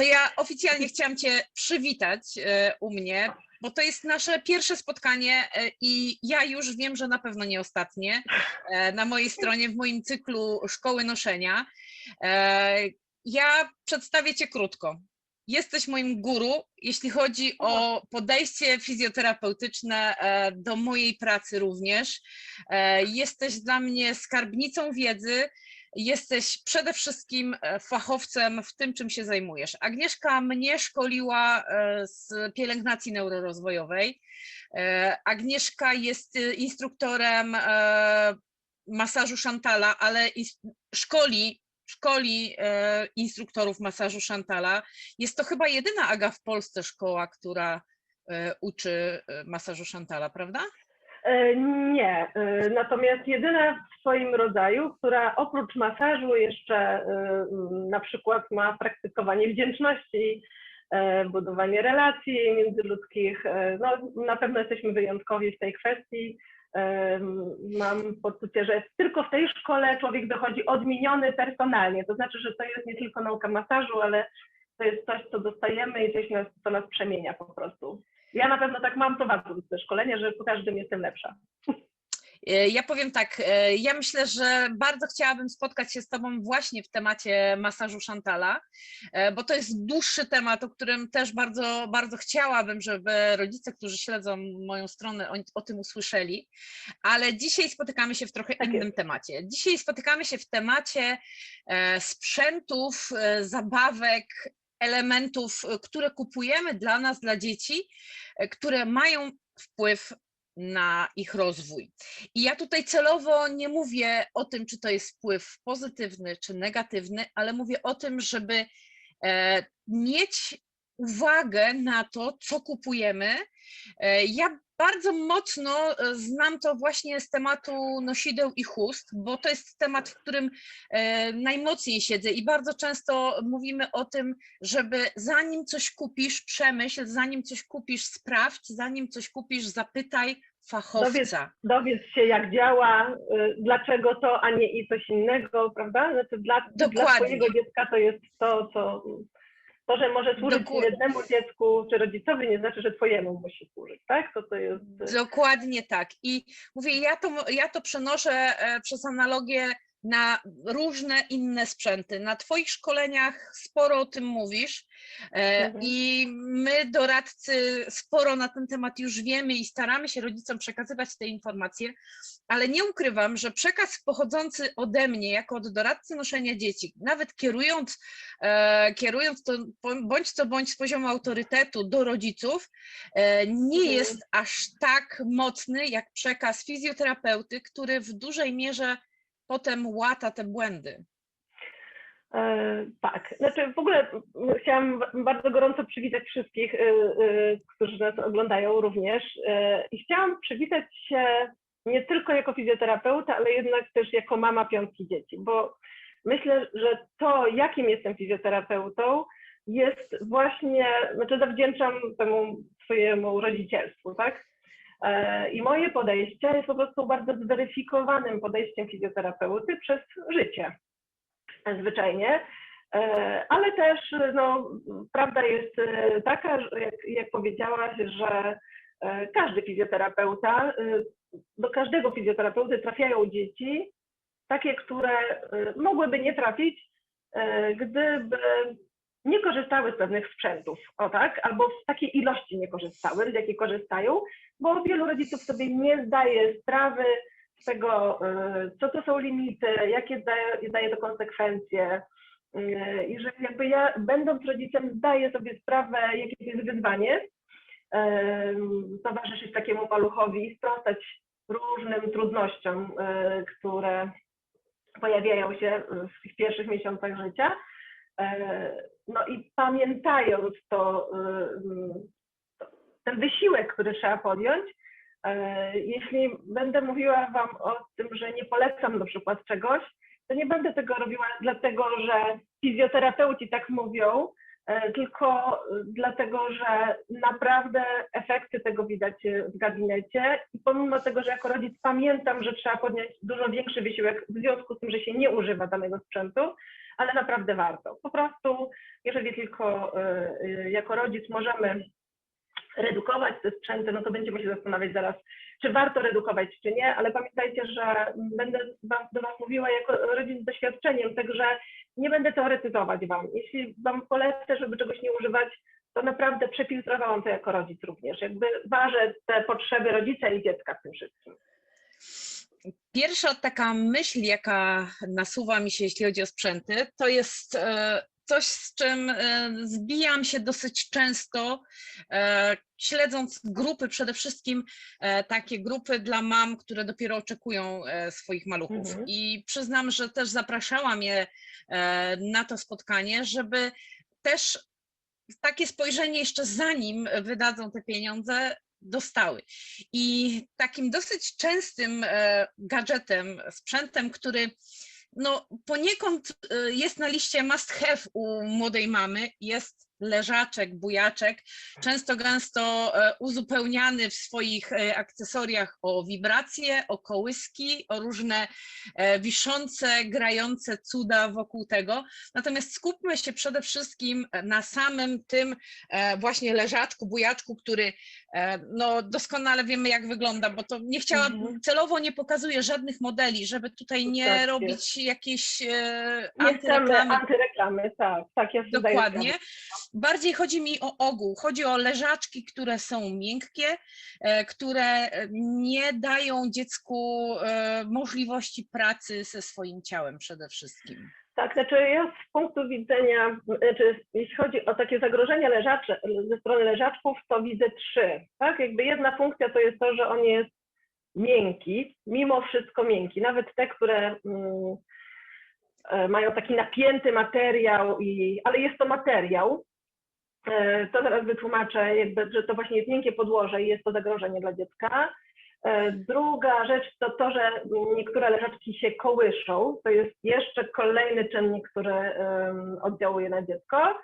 To ja oficjalnie chciałam Cię przywitać e, u mnie, bo to jest nasze pierwsze spotkanie e, i ja już wiem, że na pewno nie ostatnie e, na mojej stronie w moim cyklu Szkoły Noszenia. Ja przedstawię Cię krótko. Jesteś moim guru, jeśli chodzi o podejście fizjoterapeutyczne do mojej pracy również. Jesteś dla mnie skarbnicą wiedzy, jesteś przede wszystkim e, fachowcem w tym, czym się zajmujesz. Agnieszka mnie szkoliła e, z pielęgnacji neurorozwojowej. E, Agnieszka jest instruktorem masażu Szantala, ale szkoli, szkoli instruktorów masażu Szantala. Jest to chyba jedyna Aga w Polsce szkoła, która uczy masażu Szantala, prawda? E, Nie, e, natomiast jedyna w swoim rodzaju, która oprócz masażu jeszcze e, na przykład ma praktykowanie wdzięczności, budowanie relacji międzyludzkich. No, na pewno jesteśmy wyjątkowi w tej kwestii. Mam poczucie, że tylko w tej szkole człowiek dochodzi odmieniony personalnie. To znaczy, że to jest nie tylko nauka masażu, ale to jest coś, co dostajemy i coś, nas, co nas przemienia po prostu. Ja na pewno tak mam, to warto to szkolenie, że po każdym jestem lepsza. E, Ja powiem tak, e, ja myślę, że bardzo chciałabym spotkać się z Tobą właśnie w temacie masażu Szantala, e, bo to jest dłuższy temat, o którym też bardzo, bardzo chciałabym, żeby rodzice, którzy śledzą moją stronę, o, o tym usłyszeli, ale dzisiaj spotykamy się w trochę Tak innym jest. temacie. Dzisiaj spotykamy się w temacie sprzętów, zabawek, elementów, e, które kupujemy dla nas, dla dzieci, e, które mają wpływ na ich rozwój. I ja tutaj celowo nie mówię o tym, czy to jest wpływ pozytywny czy negatywny, ale mówię o tym, żeby e, mieć uwagę na to, co kupujemy. E, Ja bardzo mocno e, znam to właśnie z tematu nosideł i chust, bo to jest temat, w którym e, najmocniej siedzę i bardzo często mówimy o tym, żeby zanim coś kupisz, przemyśl, zanim coś kupisz, sprawdź, zanim coś kupisz, zapytaj fachowca. Dowiedz się, jak działa, y, dlaczego to, a nie i coś innego, prawda? Znaczy dla, dla Dokładnie. twojego dziecka to jest to, co to, że może służyć Doku- jednemu dziecku czy rodzicowi, nie znaczy, że twojemu musi służyć, tak? To to jest. Dokładnie tak. I mówię, ja to, ja to przenoszę e, przez analogię na różne inne sprzęty. Na Twoich szkoleniach sporo o tym mówisz e, Mhm. i my, doradcy, sporo na ten temat już wiemy i staramy się rodzicom przekazywać te informacje, ale nie ukrywam, że przekaz pochodzący ode mnie, jako od doradcy noszenia dzieci, nawet kierując, e, kierując to bądź co bądź z poziomu autorytetu do rodziców, e, nie Mhm. jest aż tak mocny jak przekaz fizjoterapeuty, który w dużej mierze potem łata te błędy. E, tak, znaczy w ogóle chciałam bardzo gorąco przywitać wszystkich, y, y, którzy nas oglądają również e, i chciałam przywitać się nie tylko jako fizjoterapeuta, ale jednak też jako mama piątki dzieci, bo myślę, że to, jakim jestem fizjoterapeutą, jest właśnie, znaczy zawdzięczam temu swojemu rodzicielstwu, tak? E, I moje podejście jest po prostu bardzo zweryfikowanym podejściem fizjoterapeuty przez życie zwyczajnie. E, Ale też no, prawda jest e, taka, jak, jak powiedziałaś, że każdy fizjoterapeuta, do każdego fizjoterapeuty trafiają dzieci, takie, które mogłyby nie trafić, gdyby nie korzystały z pewnych sprzętów, o tak, albo w takiej ilości nie korzystały, z jakiej korzystają, bo wielu rodziców sobie nie zdaje sprawy z tego, e, co to są limity, jakie daje, daje to konsekwencje. E, I że jakby ja, będąc rodzicem, zdaję sobie sprawę, jakie to jest wyzwanie em, towarzyszyć takiemu maluchowi i sprostać różnym trudnościom, które pojawiają się w tych pierwszych miesiącach życia. No i pamiętając to- ten wysiłek, który trzeba podjąć, E, Jeśli będę mówiła Wam o tym, że nie polecam na przykład czegoś, to nie będę tego robiła dlatego, że fizjoterapeuci tak mówią, e, tylko dlatego, że naprawdę efekty tego widać w gabinecie i pomimo tego, że jako rodzic pamiętam, że trzeba podjąć dużo większy wysiłek w związku z tym, że się nie używa danego sprzętu, ale naprawdę warto. Po prostu, jeżeli tylko e, jako rodzic możemy redukować te sprzęty, no to będziemy się zastanawiać zaraz, czy warto redukować, czy nie, ale pamiętajcie, że będę do Was mówiła jako rodzic z doświadczeniem, także nie będę teoretyzować Wam. Jeśli Wam polecę, żeby czegoś nie używać, to naprawdę przefiltrowałam to jako rodzic również. Jakby ważę te potrzeby rodzica i dziecka w tym wszystkim. Pierwsza taka myśl, jaka nasuwa mi się, jeśli chodzi o sprzęty, to jest e, coś, z czym e, zbijam się dosyć często, e, śledząc grupy, przede wszystkim e, takie grupy dla mam, które dopiero oczekują swoich maluchów. Mhm. I przyznam, że też zapraszałam je na to spotkanie, żeby też takie spojrzenie jeszcze zanim wydadzą te pieniądze, dostały. I takim dosyć częstym gadżetem, sprzętem, który no, poniekąd e, jest na liście must have u młodej mamy, jest leżaczek, bujaczek, często gęsto e, uzupełniany w swoich e, akcesoriach o wibracje, o kołyski, o różne e, wiszące, grające cuda wokół tego. Natomiast skupmy się przede wszystkim na samym tym właśnie leżaczku, bujaczku, który no doskonale wiemy jak wygląda, bo to nie chciałam, Mhm. celowo nie pokazuję żadnych modeli, żeby tutaj nie Tak robić jakiejś e, Nie antyreklamy. antyreklamy, tak, tak, ja Dokładnie. Bardziej chodzi mi o ogół. Chodzi o leżaczki, które są miękkie, e, które e, nie dają dziecku e, możliwości pracy ze swoim ciałem przede wszystkim. Tak, znaczy ja z punktu widzenia, znaczy jeśli chodzi o takie zagrożenia leżacze, ze strony leżaczków, to widzę trzy. Tak, jakby jedna funkcja to jest to, że on jest miękki, mimo wszystko miękki. Nawet te, które mm, e, mają taki napięty materiał, i, ale jest to materiał. E, To zaraz wytłumaczę, jakby, że to właśnie jest miękkie podłoże i jest to zagrożenie dla dziecka. E, Druga rzecz to to, że niektóre leżaczki się kołyszą. To jest jeszcze kolejny czynnik, który oddziałuje na dziecko.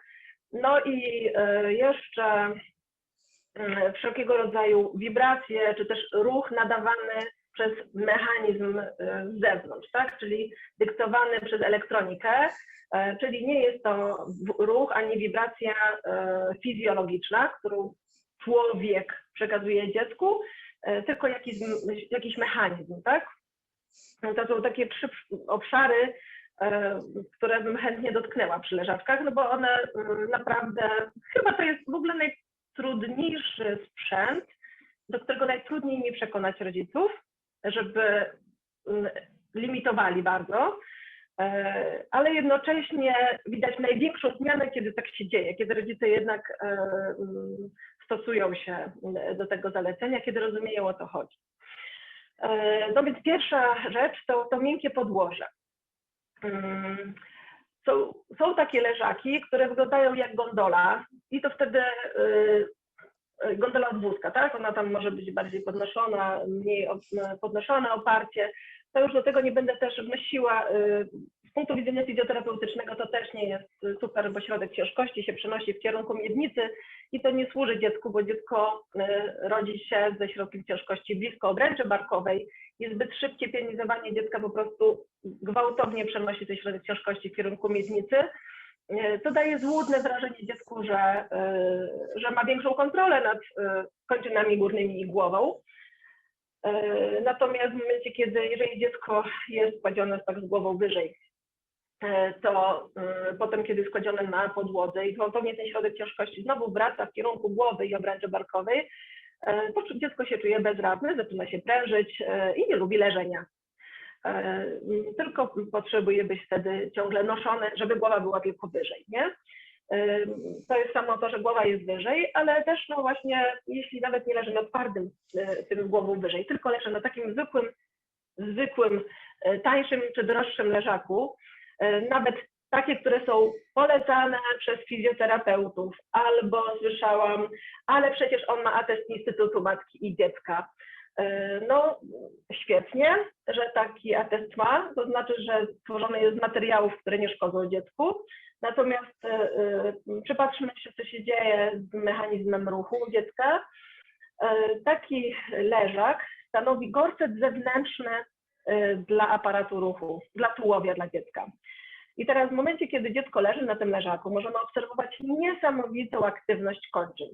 No i e, jeszcze wszelkiego rodzaju wibracje, czy też ruch nadawany przez mechanizm e, z zewnątrz, tak? czyli dyktowany przez elektronikę, czyli nie jest to ruch ani wibracja fizjologiczna, którą człowiek przekazuje dziecku, tylko jakiś, jakiś mechanizm, tak? No To są takie trzy obszary, e, które bym chętnie dotknęła przy leżaczkach, no bo one mm, naprawdę, chyba to jest w ogóle najtrudniejszy sprzęt, do którego najtrudniej mi przekonać rodziców, żeby mm, limitowali bardzo, e, ale jednocześnie widać największą zmianę, kiedy tak się dzieje, kiedy rodzice jednak e, mm, stosują się do tego zalecenia, kiedy rozumieją o co chodzi. E, No więc pierwsza rzecz to, to miękkie podłoże. Mm, Są, są takie leżaki, które wyglądają jak gondola i to wtedy y, y, gondola od wózka, tak? Ona tam może być bardziej podnoszona, mniej podnoszona oparcie. To już do tego nie będę też wnosiła. Y, punktu widzenia fizjoterapeutycznego to też nie jest y, super, bo środek ciężkości się przenosi w kierunku miednicy i to nie służy dziecku, bo dziecko y, rodzi się ze środkiem ciężkości blisko obręczy barkowej i zbyt szybkie pionizowanie dziecka po prostu gwałtownie przenosi ten środek ciężkości w kierunku miednicy. E, To daje złudne wrażenie dziecku, że, e, że ma większą kontrolę nad kończynami górnymi i głową. Natomiast w momencie, kiedy, jeżeli dziecko jest kładzione tak z głową wyżej, to e, potem, kiedy jest na podłodze i gwałtownie ten środek ciężkości znowu wraca w kierunku głowy i obręczy barkowej, e, to dziecko się czuje bezradne, zaczyna się prężyć e, i nie lubi leżenia. E, Tylko potrzebuje być wtedy ciągle noszone, żeby głowa była tylko wyżej, nie? E, To jest samo to, że głowa jest wyżej, ale też no właśnie, jeśli nawet nie leży na twardym e, tym głową wyżej, tylko leży na takim zwykłym, zwykłym, e, tańszym czy droższym leżaku, e, nawet takie, które są polecane przez fizjoterapeutów, albo słyszałam, ale przecież on ma atest Instytutu Matki i Dziecka. E, No, świetnie, że taki atest ma, to znaczy, że stworzony jest z materiałów, które nie szkodzą dziecku. Natomiast e, e, przypatrzmy się, co się dzieje z mechanizmem ruchu dziecka. E, Taki leżak stanowi gorset zewnętrzny e, dla aparatu ruchu, dla tułowia dla dziecka. I teraz w momencie, kiedy dziecko leży na tym leżaku, możemy obserwować niesamowitą aktywność kończyn.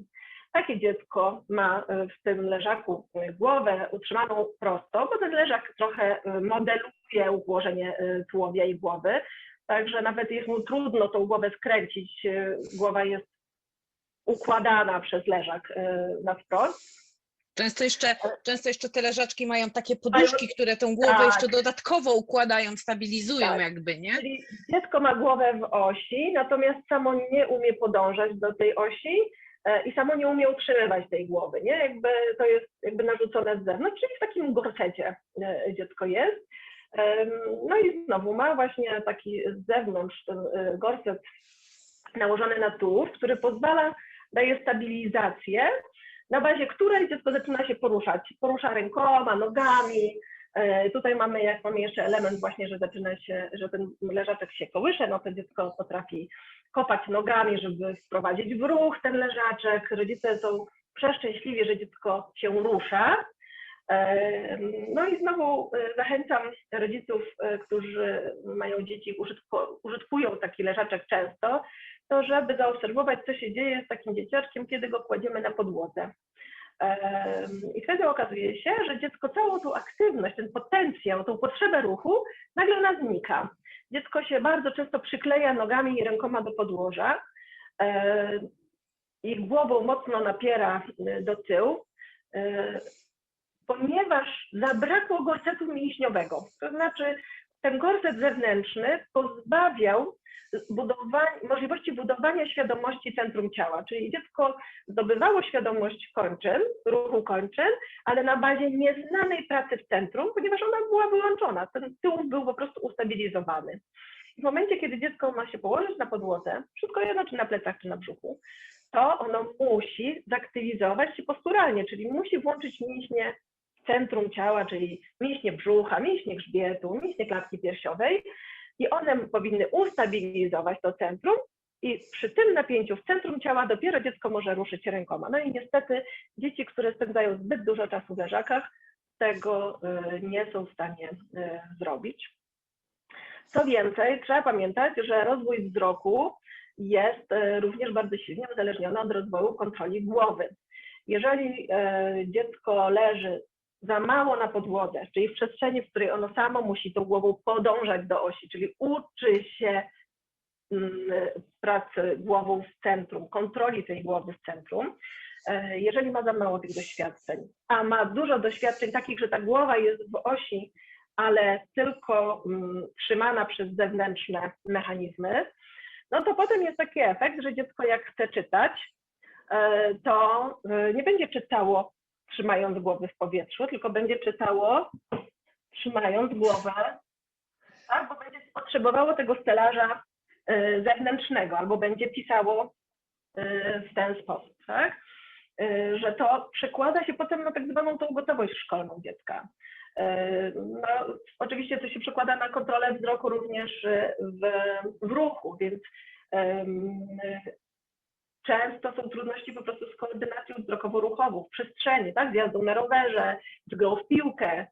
Takie dziecko ma e, w tym leżaku e, głowę utrzymaną prosto, bo ten leżak trochę modeluje ułożenie tułowia i głowy, także nawet jest mu trudno tą głowę skręcić, głowa jest układana przez leżak na wprost. Często jeszcze, często jeszcze te leżaczki mają takie poduszki, które tą głowę tak. jeszcze dodatkowo układają, stabilizują Tak. jakby, nie? Czyli dziecko ma głowę w osi, natomiast samo nie umie podążać do tej osi e, i samo nie umie utrzymywać tej głowy, nie? Jakby to jest jakby narzucone z zewnątrz, czyli w takim gorsecie e, dziecko jest. No i znowu ma właśnie taki z zewnątrz ten e, gorset nałożony na tułów, który pozwala, daje stabilizację, na bazie której dziecko zaczyna się poruszać. Porusza rękoma, nogami. E, Tutaj mamy, jak mamy jeszcze element właśnie, że zaczyna się, że ten leżaczek się kołysze, no to dziecko potrafi kopać nogami, żeby wprowadzić w ruch ten leżaczek. Rodzice są przeszczęśliwi, że dziecko się rusza. E, No i znowu e, zachęcam rodziców, którzy mają dzieci, użytku- użytkują taki leżaczek często, to żeby zaobserwować, co się dzieje z takim dzieciaczkiem, kiedy go kładziemy na podłodze. I wtedy okazuje się, że dziecko całą tą aktywność, ten potencjał, tą potrzebę ruchu nagle ona znika. Dziecko się bardzo często przykleja nogami i rękoma do podłoża i głową mocno napiera e, do tyłu, e, ponieważ zabrakło gorsetu mięśniowego. To znaczy ten gorset zewnętrzny pozbawiał budowania, możliwości budowania świadomości centrum ciała, czyli dziecko zdobywało świadomość kończyn, ruchu kończyn, ale na bazie nieznanej pracy w centrum, ponieważ ona była wyłączona, ten tył był po prostu ustabilizowany. W momencie, kiedy dziecko ma się położyć na podłodze, wszystko jedno, czy na plecach, czy na brzuchu, to ono musi zaktywizować się posturalnie, czyli musi włączyć mięśnie centrum ciała, czyli mięśnie brzucha, mięśnie grzbietu, mięśnie klatki piersiowej i one powinny ustabilizować to centrum i przy tym napięciu w centrum ciała dopiero dziecko może ruszyć rękoma. No i niestety dzieci, które spędzają zbyt dużo czasu w leżakach, tego y, nie są w stanie y, zrobić. Co więcej, trzeba pamiętać, że rozwój wzroku jest y, również bardzo silnie uzależniony od rozwoju kontroli głowy. Jeżeli dziecko leży za mało na podłodze, czyli w przestrzeni, w której ono samo musi tą głową podążać do osi, czyli uczy się mm, pracy głową w centrum, kontroli tej głowy w centrum, e, jeżeli ma za mało tych doświadczeń, a ma dużo doświadczeń takich, że ta głowa jest w osi, ale tylko mm, trzymana przez zewnętrzne mechanizmy, no to potem jest taki efekt, że dziecko jak chce czytać, e, to e, nie będzie czytało trzymając głowy w powietrzu, tylko będzie czytało trzymając głowę, tak? bo będzie potrzebowało tego stelaża y, zewnętrznego, albo będzie pisało y, w ten sposób, tak? Y, że to przekłada się potem na tak zwaną tą gotowość szkolną dziecka. No, oczywiście to się przekłada na kontrolę wzroku również w, w ruchu, więc często są trudności po prostu z koordynacją wzrokowo-ruchową w przestrzeni, tak? Z jazdą na rowerze, z grą w piłkę,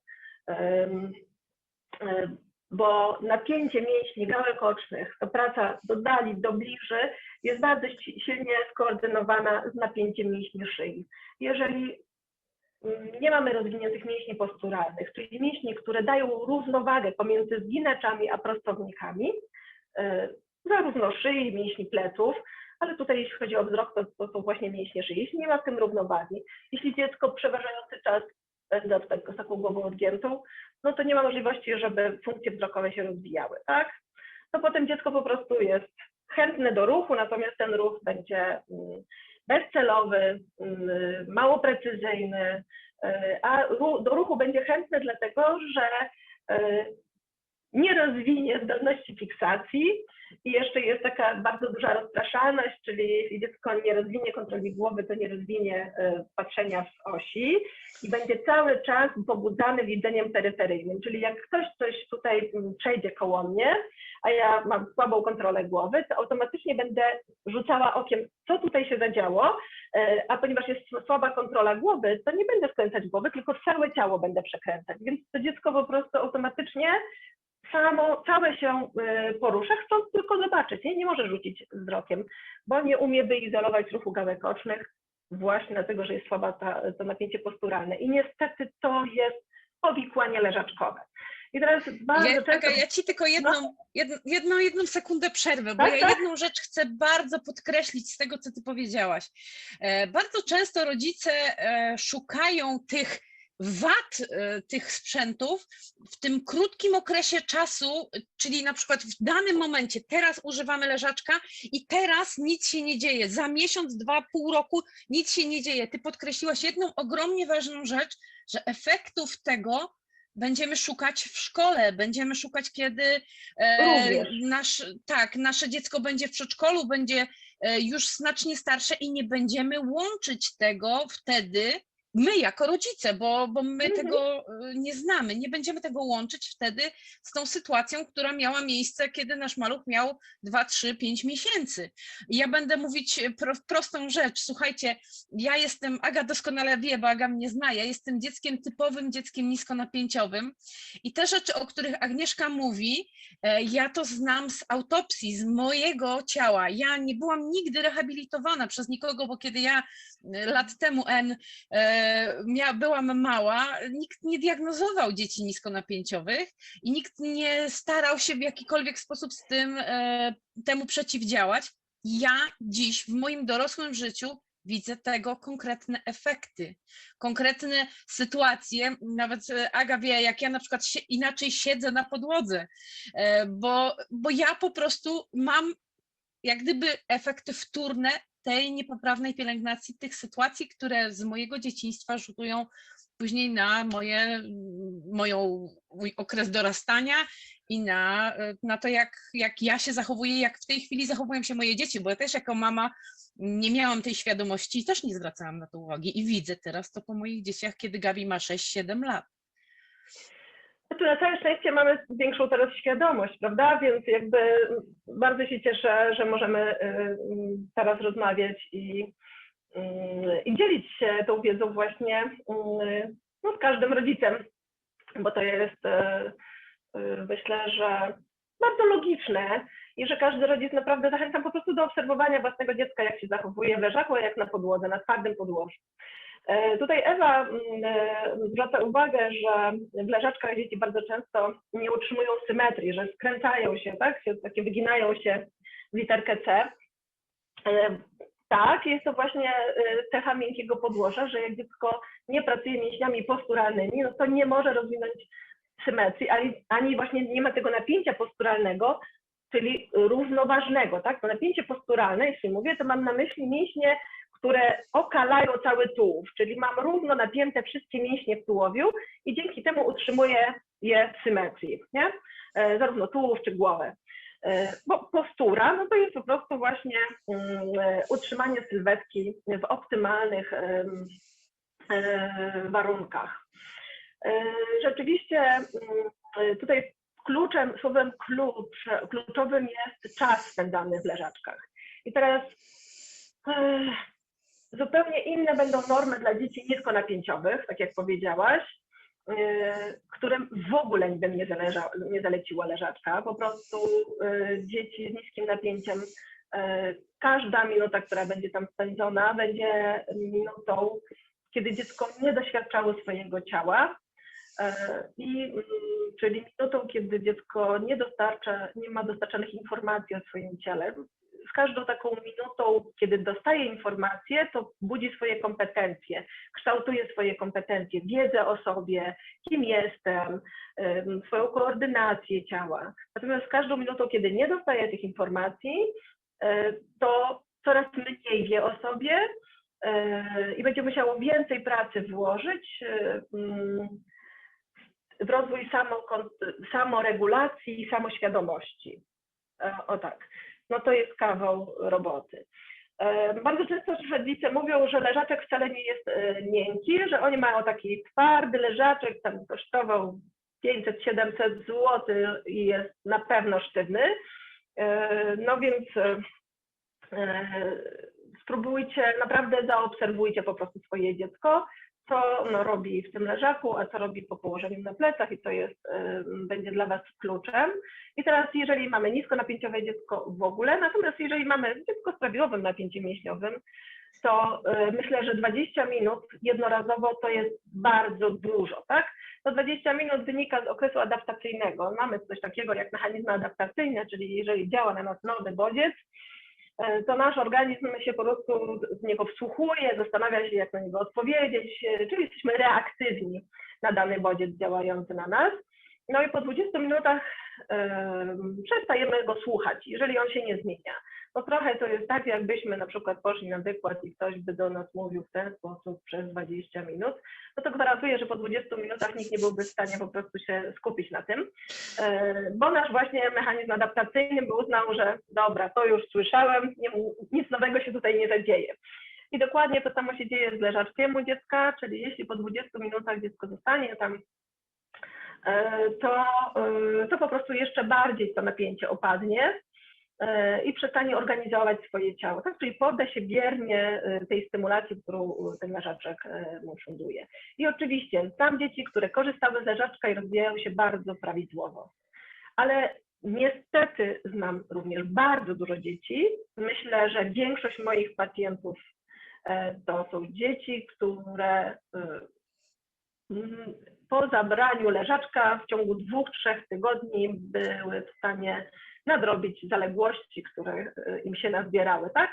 bo napięcie mięśni gałek ocznych, to praca do dali, do bliży jest bardzo si- silnie skoordynowana z napięciem mięśni szyi. Jeżeli ym, nie mamy rozwiniętych mięśni posturalnych, czyli mięśni, które dają równowagę pomiędzy zginaczami a prostownikami, y, zarówno szyi, mięśni pleców, ale tutaj jeśli chodzi o wzrok, to, to są właśnie mięśnie szyi. Jeśli nie ma w tym równowagi, jeśli dziecko przeważający czas spędza tak- z taką głową odgiętą, no to nie ma możliwości, żeby funkcje wzrokowe się rozwijały, tak? To potem dziecko po prostu jest chętne do ruchu, natomiast ten ruch będzie mm, bezcelowy, mm, mało precyzyjny, y, a do ruchu będzie chętny dlatego, że y, nie rozwinie zdolności fiksacji. I jeszcze jest taka bardzo duża rozpraszalność, czyli jeśli dziecko nie rozwinie kontroli głowy, to nie rozwinie y, patrzenia w osi i będzie cały czas pobudzany widzeniem peryferyjnym, czyli jak ktoś coś tutaj mm, przejdzie koło mnie, a ja mam słabą kontrolę głowy, to automatycznie będę rzucała okiem, co tutaj się zadziało, y, a ponieważ jest słaba kontrola głowy, to nie będę skręcać głowy, tylko całe ciało będę przekręcać, więc to dziecko po prostu automatycznie samo, całe się y, porusza, chcąc tylko zobaczyć, nie, nie może rzucić wzrokiem, bo nie umie wyizolować ruchu gałek ocznych właśnie dlatego, że jest słaba ta, to napięcie posturalne. I niestety to jest powikłanie leżaczkowe. I teraz bardzo Ja, często... Aga, ja ci tylko jedną, jedną, jedną, jedną sekundę przerwę, bo Tak, ja tak. jedną rzecz chcę bardzo podkreślić z tego, co ty powiedziałaś. E, Bardzo często rodzice e, szukają tych wad e, tych sprzętów w tym krótkim okresie czasu, czyli na przykład w danym momencie, teraz używamy leżaczka i teraz nic się nie dzieje. Za miesiąc, dwa, pół roku nic się nie dzieje. Ty podkreśliłaś jedną ogromnie ważną rzecz, że efektów tego będziemy szukać w szkole, będziemy szukać, kiedy e, nasz, tak, nasze dziecko będzie w przedszkolu, będzie e, już znacznie starsze i nie będziemy łączyć tego wtedy, my jako rodzice, bo, bo my Mhm. tego e, nie znamy, nie będziemy tego łączyć wtedy z tą sytuacją, która miała miejsce, kiedy nasz maluch miał 2, 3, 5 miesięcy. Ja będę mówić e, pro, prostą rzecz, słuchajcie, ja jestem, Aga doskonale wie, bo Aga mnie zna, ja jestem dzieckiem typowym dzieckiem niskonapięciowym i te rzeczy, o których Agnieszka mówi, e, ja to znam z autopsji, z mojego ciała. Ja nie byłam nigdy rehabilitowana przez nikogo, bo kiedy ja e, lat temu N e, mia, byłam mała, nikt nie diagnozował dzieci niskonapięciowych i nikt nie starał się w jakikolwiek sposób z tym e, temu przeciwdziałać. Ja dziś w moim dorosłym życiu widzę tego konkretne efekty, konkretne sytuacje. Nawet e, Aga wie, jak ja na przykład się, inaczej siedzę na podłodze, e, bo, bo ja po prostu mam jak gdyby efekty wtórne tej niepoprawnej pielęgnacji tych sytuacji, które z mojego dzieciństwa rzutują później na moje, moją, mój okres dorastania i na, e, na to, jak, jak ja się zachowuję, jak w tej chwili zachowują się moje dzieci, bo ja też jako mama nie miałam tej świadomości i też nie zwracałam na to uwagi i widzę teraz to po moich dzieciach, kiedy Gabi ma 6-7 lat. Tu na całe szczęście mamy większą teraz świadomość, prawda? Więc jakby bardzo się cieszę, że możemy y, teraz rozmawiać i, y, i dzielić się tą wiedzą właśnie y, no, z każdym rodzicem, bo to jest myślę, że bardzo logiczne i że każdy rodzic naprawdę zachęcam po prostu do obserwowania własnego dziecka, jak się zachowuje w leżaku, jak na podłodze, na twardym podłożu. E, Tutaj Ewa mm, e, zwraca uwagę, że w leżaczkach dzieci bardzo często nie utrzymują symetrii, że skręcają się, tak? Się, takie wyginają się w literkę C. E, Tak, jest to właśnie cecha miękkiego podłoża, że jak dziecko nie pracuje mięśniami posturalnymi, no to nie może rozwinąć symetrii, ani, ani właśnie nie ma tego napięcia posturalnego, czyli równoważnego, tak? To napięcie posturalne, jeśli mówię, to mam na myśli mięśnie które okalają cały tułów, czyli mam równo napięte wszystkie mięśnie w tułowiu i dzięki temu utrzymuję je w symetrii, nie? E, zarówno tułów czy głowę. E, Bo postura, no to jest po prostu właśnie mm, e, utrzymanie sylwetki w optymalnych warunkach. Rzeczywiście mm, tutaj kluczem, słowem klucz, kluczowym jest czas spędzany w leżaczkach. I teraz Zupełnie inne będą normy dla dzieci niskonapięciowych, tak jak powiedziałaś, yy, którym w ogóle bym nie, zależa, nie zaleciła leżaczka. Po prostu yy, dzieci z niskim napięciem, yy, każda minuta, która będzie tam spędzona, będzie minutą, kiedy dziecko nie doświadczało swojego ciała. I, mm, czyli minutą, kiedy dziecko nie dostarcza, nie ma dostarczanych informacji o swoim ciele, z każdą taką minutą, kiedy dostaje informacje, to budzi swoje kompetencje, kształtuje swoje kompetencje, wiedzę o sobie, kim jestem, swoją koordynację ciała. Natomiast z każdą minutą, kiedy nie dostaje tych informacji, y, to coraz mniej wie o sobie y, i będzie musiało więcej pracy włożyć y, ym, w rozwój samoregulacji i samoświadomości. E, O tak no to jest kawał roboty. E, Bardzo często rodzice mówią, że leżaczek wcale nie jest e, miękki, że oni mają taki twardy leżaczek, tam kosztował 500-700 zł i jest na pewno sztywny. E, No więc spróbujcie, naprawdę zaobserwujcie po prostu swoje dziecko, co ono robi w tym leżaku, a co robi po położeniu na plecach i to jest, będzie dla Was kluczem. I teraz, jeżeli mamy niskonapięciowe dziecko w ogóle, natomiast jeżeli mamy dziecko z prawidłowym napięciem mięśniowym, to myślę, że 20 minut jednorazowo to jest bardzo dużo, tak? To 20 minut wynika z okresu adaptacyjnego. Mamy coś takiego jak mechanizmy adaptacyjne, czyli jeżeli działa na nas nowy bodziec, E, to nasz organizm się po prostu z niego wsłuchuje, zastanawia się, jak na niego odpowiedzieć, e, czyli jesteśmy reaktywni na dany bodziec działający na nas. No i po 20 minutach przestajemy go słuchać, jeżeli on się nie zmienia. To trochę to jest tak, jakbyśmy na przykład poszli na wykład i ktoś by do nas mówił w ten sposób przez 20 minut, no to gwarantuję, że po 20 minutach nikt nie byłby w stanie po prostu się skupić na tym, bo nasz właśnie mechanizm adaptacyjny by uznał, że dobra, to już słyszałem, nic nowego się tutaj nie zadzieje. I dokładnie to samo się dzieje z leżaczkiem u dziecka, czyli jeśli po 20 minutach dziecko zostanie tam to, e, to po prostu jeszcze bardziej to napięcie opadnie e, i przestanie organizować swoje ciało. Tak, czyli podda się biernie tej stymulacji, którą ten leżaczek mu funduje. I oczywiście znam dzieci, które korzystały z leżaczka i rozwijają się bardzo prawidłowo. Ale niestety znam również bardzo dużo dzieci. Myślę, że większość moich pacjentów to są dzieci, które po zabraniu leżaczka w ciągu dwóch, trzech tygodni były w stanie nadrobić zaległości, które e, im się nazbierały, tak?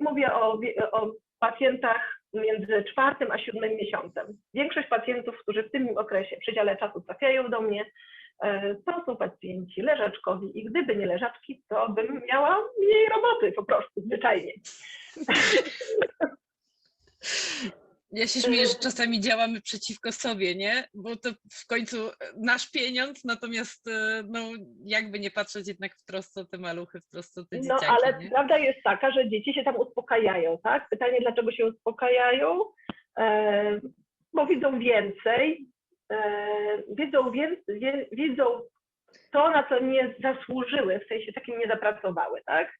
Mówię o, o pacjentach między czwartym a siódmym miesiącem. Większość pacjentów, którzy w tym okresie, przedziale czasu trafiają do mnie, e, to są pacjenci leżaczkowi i gdyby nie leżaczki, to bym miała mniej roboty po prostu, zwyczajnie. Ja się śmieję, że czasami działamy przeciwko sobie, nie? Bo to w końcu nasz pieniądz, natomiast e, no, jakby nie patrzeć jednak w trosce te maluchy, w trosce te dzieciaki. No ale nie? prawda jest taka, że dzieci się tam uspokajają, tak? Pytanie, dlaczego się uspokajają? E, bo widzą więcej, e, wiedzą, więcej, widzą to, na co nie zasłużyły, w sensie takim nie zapracowały, tak?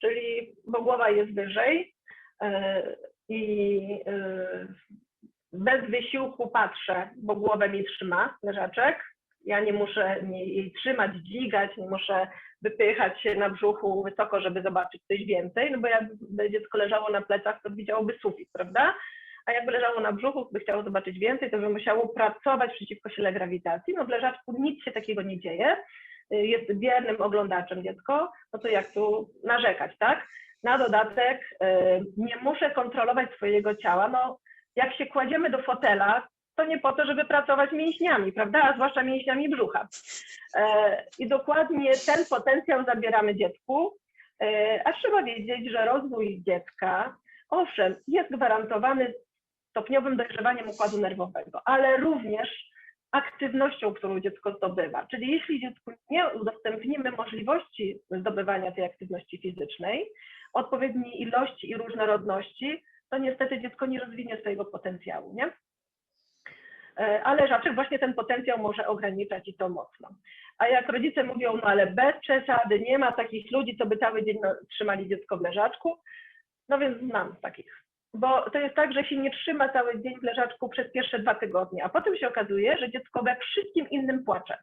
Czyli, bo głowa jest wyżej, e, i y, bez wysiłku patrzę, bo głowę mi trzyma leżaczek. Ja nie muszę jej trzymać, dźwigać, nie muszę wypychać się na brzuchu wysoko, żeby zobaczyć coś więcej, no bo jakby dziecko leżało na plecach, to widziałoby sufit, prawda? A jakby leżało na brzuchu, by chciało zobaczyć więcej, to by musiało pracować przeciwko sile grawitacji. No w leżaczku nic się takiego nie dzieje. Y, jest biernym oglądaczem dziecko, no to jak tu narzekać, tak? Na dodatek y, nie muszę kontrolować swojego ciała. No, jak się kładziemy do fotela, to nie po to, żeby pracować mięśniami, prawda? A zwłaszcza mięśniami brzucha. E, I dokładnie ten potencjał zabieramy dziecku, e, a trzeba wiedzieć, że rozwój dziecka, owszem, jest gwarantowany stopniowym dojrzewaniem układu nerwowego, ale również aktywnością, którą dziecko zdobywa. Czyli jeśli dziecku nie udostępnimy możliwości zdobywania tej aktywności fizycznej, odpowiedniej ilości i różnorodności, to niestety dziecko nie rozwinie swojego potencjału, nie? E, ale rzadko właśnie ten potencjał może ograniczać i to mocno. A jak rodzice mówią, no ale bez przesady, nie ma takich ludzi, co by cały dzień no, trzymali dziecko w leżaczku, no więc znam takich. Bo to jest tak, że się nie trzyma cały dzień w leżaczku przez pierwsze dwa tygodnie, a potem się okazuje, że dziecko we wszystkim innym płacze.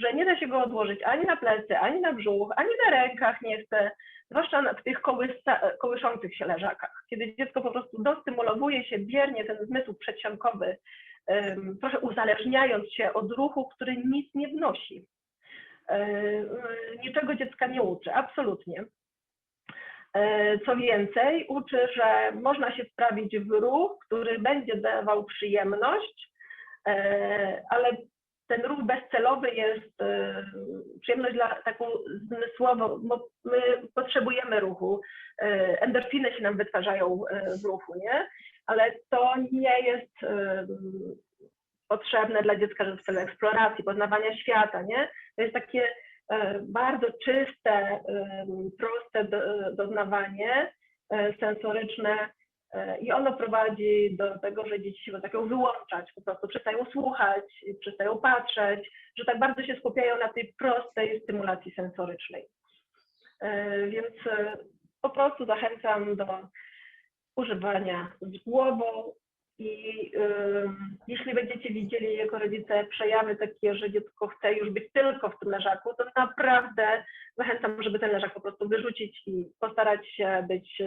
Że nie da się go odłożyć ani na plecy, ani na brzuch, ani na rękach nie chce, zwłaszcza w tych kołyszących się leżakach, kiedy dziecko po prostu dostymulowuje się biernie ten zmysł przedsionkowy, trochę uzależniając się od ruchu, który nic nie wnosi. Niczego dziecka nie uczy, absolutnie. E, co więcej, uczy, że można się sprawić w ruch, który będzie dawał przyjemność, e, ale ten ruch bezcelowy jest e, przyjemność dla taką zmysłową, bo my potrzebujemy ruchu. E, endorfiny się nam wytwarzają e, w ruchu, nie? Ale to nie jest potrzebne dla dziecka w celu eksploracji, poznawania świata, nie? To jest takie bardzo czyste, proste doznawanie sensoryczne, i ono prowadzi do tego, że dzieci się takiego wyłączać, po prostu przestają słuchać, przestają patrzeć, że tak bardzo się skupiają na tej prostej stymulacji sensorycznej. E, więc e, po prostu zachęcam do używania z głową I ym, jeśli będziecie widzieli jako rodzice przejawy takie, że dziecko chce już być tylko w tym leżaku, to naprawdę zachęcam, żeby ten leżak po prostu wyrzucić i postarać się być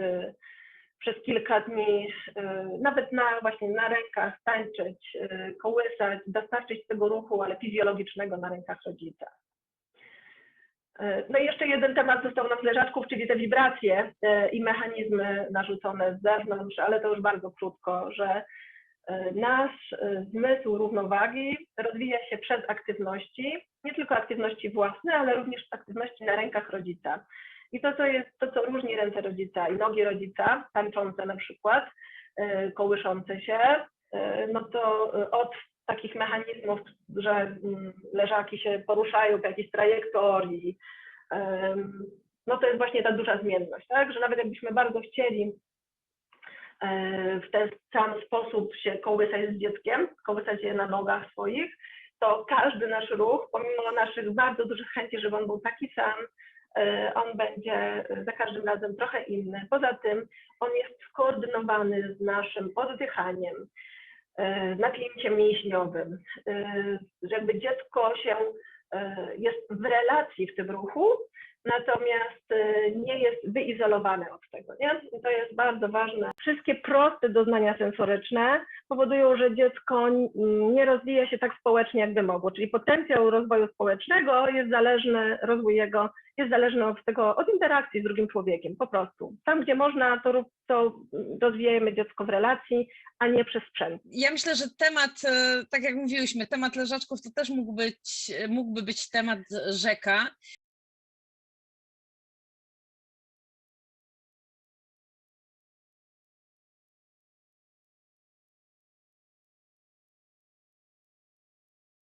przez kilka dni, y, nawet na właśnie na rękach tańczyć, y, kołysać, dostarczyć tego ruchu, ale fizjologicznego na rękach rodzica. Y, No i jeszcze jeden temat został nam z leżaczków, czyli te wibracje i mechanizmy narzucone z zewnątrz, ale to już bardzo krótko, że nasz zmysł równowagi rozwija się przez aktywności, nie tylko aktywności własne, ale również aktywności na rękach rodzica. I to, co jest, to, co różni ręce rodzica i nogi rodzica, tańczące na przykład, y, kołyszące się, y, no to y, od takich mechanizmów, że mm, leżaki się poruszają w jakiejś trajektorii, em, no to jest właśnie ta duża zmienność, tak? Że nawet jakbyśmy bardzo chcieli w ten sam sposób się kołysać z dzieckiem, kołysać je na nogach swoich, to każdy nasz ruch, pomimo naszych bardzo dużych chęci, żeby on był taki sam, on będzie za każdym razem trochę inny. Poza tym on jest skoordynowany z naszym oddychaniem, e, napięciem mięśniowym, e, że jakby dziecko się e, jest w relacji w tym ruchu, natomiast e, nie jest wyizolowane od tego. Nie? I To jest bardzo ważne. Wszystkie proste doznania sensoryczne powodują, że dziecko nie rozwija się tak społecznie, jakby mogło. Czyli potencjał rozwoju społecznego jest zależny, rozwój jego jest zależny od tego, od interakcji z drugim człowiekiem, po prostu. Tam, gdzie można, to, rób- to rozwijajmy dziecko w relacji, a nie przez sprzęt. Ja myślę, że temat, e, tak jak mówiłyśmy, temat leżaczków to też mógł być, mógłby być temat rzeka.